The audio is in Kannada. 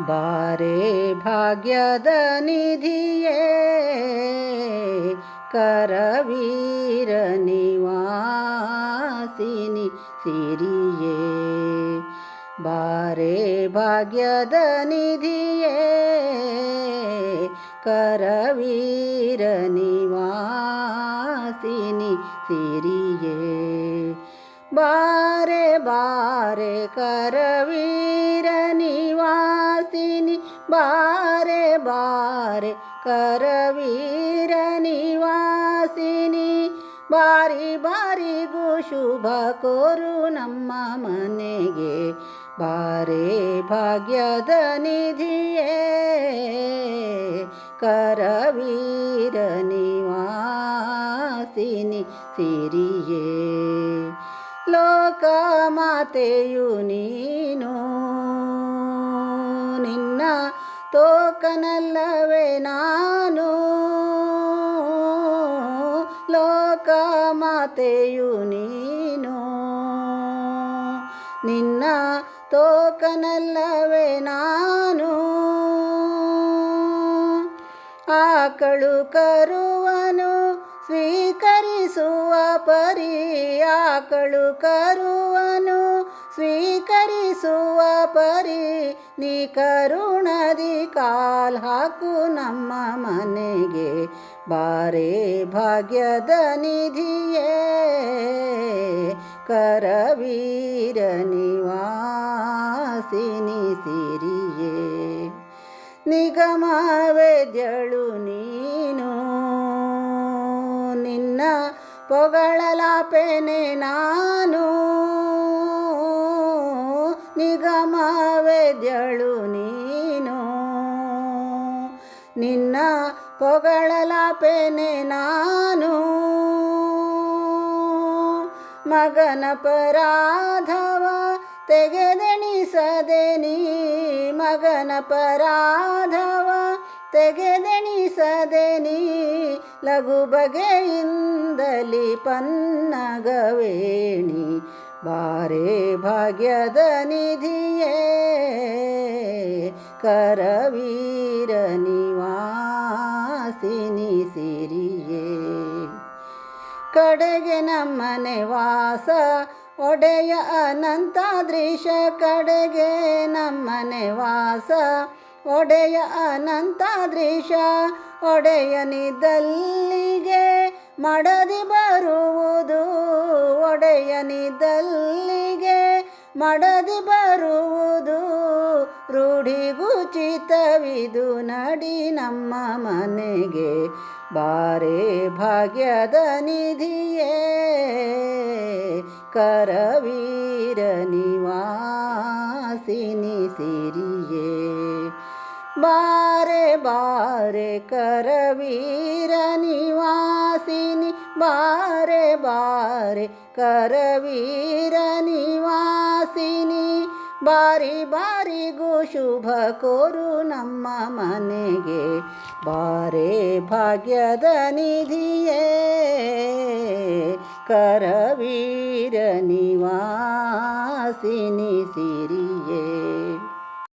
बारे भाग्यदनिधिये करवीरनिवासिनि सिरिये। बारे भाग्यदनिधिये करवीरनिवासिनि सिरिये। ಬಾರೆ ಬಾರೆ ಕರವೀರ ನಿವಾಸಿನಿ, ಬಾರೆ ಬಾರೆ ಕರವೀರ ನಿವಾಸಿನಿ. ಬಾರಿ ಬಾರಿಗೂ ಶುಭ ಕೋರು ನಮ್ಮ ಮನೆಗೆ, ಬಾರೆ ಭಾಗ್ಯದ ನಿಧಿಯೇ. ಕರವೀರ ನಿವಾಸಿನಿ, ಸಿರಿಯೇ. ಲೋಕ ಮಾತೆಯು ನೀನು. ನಿನ್ನ ತೋಕನಲ್ಲವೇ ನಾನು. ಲೋಕ ಮಾತೆಯು ನೀನು. ನಿನ್ನ ತೋಕನಲ್ಲವೇ ನಾನು. ಆಕಳು ಕರುವನು ಸ್ವೀಕರಿಸುವ ಪರಿ ಆಕಳು ಕರುವನು, ಸ್ವೀಕರಿಸುವ ಪರಿ ನೀ ಕರುಣದಿ ಕಾಲ್ ಹಾಕು ನಮ್ಮ ಮನೆಗೆ. ಬಾರೆ ಭಾಗ್ಯದ ನಿಧಿಯೇ, ಕರವೀರ ನಿವಾಸಿನಿ ಸಿರಿಯೇ. ನಿಗಮ ವೇದ್ಯಳು ಪೊಗಳಲಾಪೆನೆ ನಾನು ನಿಗಮ ವೇದ್ಯಳು ನೀನು ನಿನ್ನ ಪೊಗಳಲಾಪೆನೆ ನಾನು ಮಗನ ಪರಾಧವ ತೆಗೆದೆಣಿಸದೆ ನೀ ಮಗನ ಪರಾಧವ ತೆಗೆದೆಣಿಸದೆ ನೀ ಲಘು ಬಗೆಯಿಂದಲಿ ಪನ್ನಗವೇಣಿ. ಬಾರೆ ಭಾಗ್ಯದ ನಿಧಿಯೇ ಕರವೀರ ನಿವಾಸಿನಿ ಸಿರಿಯೇ. ಕಡೆಗೆ ನಮ್ಮನೆ ವಾಸ ಒಡೆಯ ಅನಂತಾದ್ರೀಶ ಕಡೆಗೆ ನಮ್ಮನೆ ವಾಸ ಒಡೆಯ ಅನಂತಾದ್ರೀಶ ಒಡೆಯನಿದ್ದಲ್ಲಿಗೆ ಮಡದಿ ಬರುವುದು. ಒಡೆಯನಿದ್ದಲ್ಲಿಗೆ ಮಡದಿ ಬರುವುದು. ರೂಢಿಗುಚಿತವಿದು ನಡಿ ನಮ್ಮ ಮನೆಗೆ, ಬಾರೆ ಭಾಗ್ಯದ ನಿಧಿಯೇ. ಕರವೀರ ನಿವಾಸಿನಿ ಸಿರಿಯೇ ಬಾರೆ ಬಾರೆ ಕರವೀರ ನಿವಾಸಿನಿ, ಬಾರೆ ಬಾರೆ ಕರವೀರ ನಿವಾಸಿನಿ. ಬಾರಿ ಬಾರಿಗೂ ಶುಭ ಕೋರು ನಮ್ಮ ಮನೆಗೆ, ಬಾರೆ ಭಾಗ್ಯದ ನಿಧಿಯೇ. ಕರವೀರ ನಿವಾಸಿನಿ, ಸಿರಿ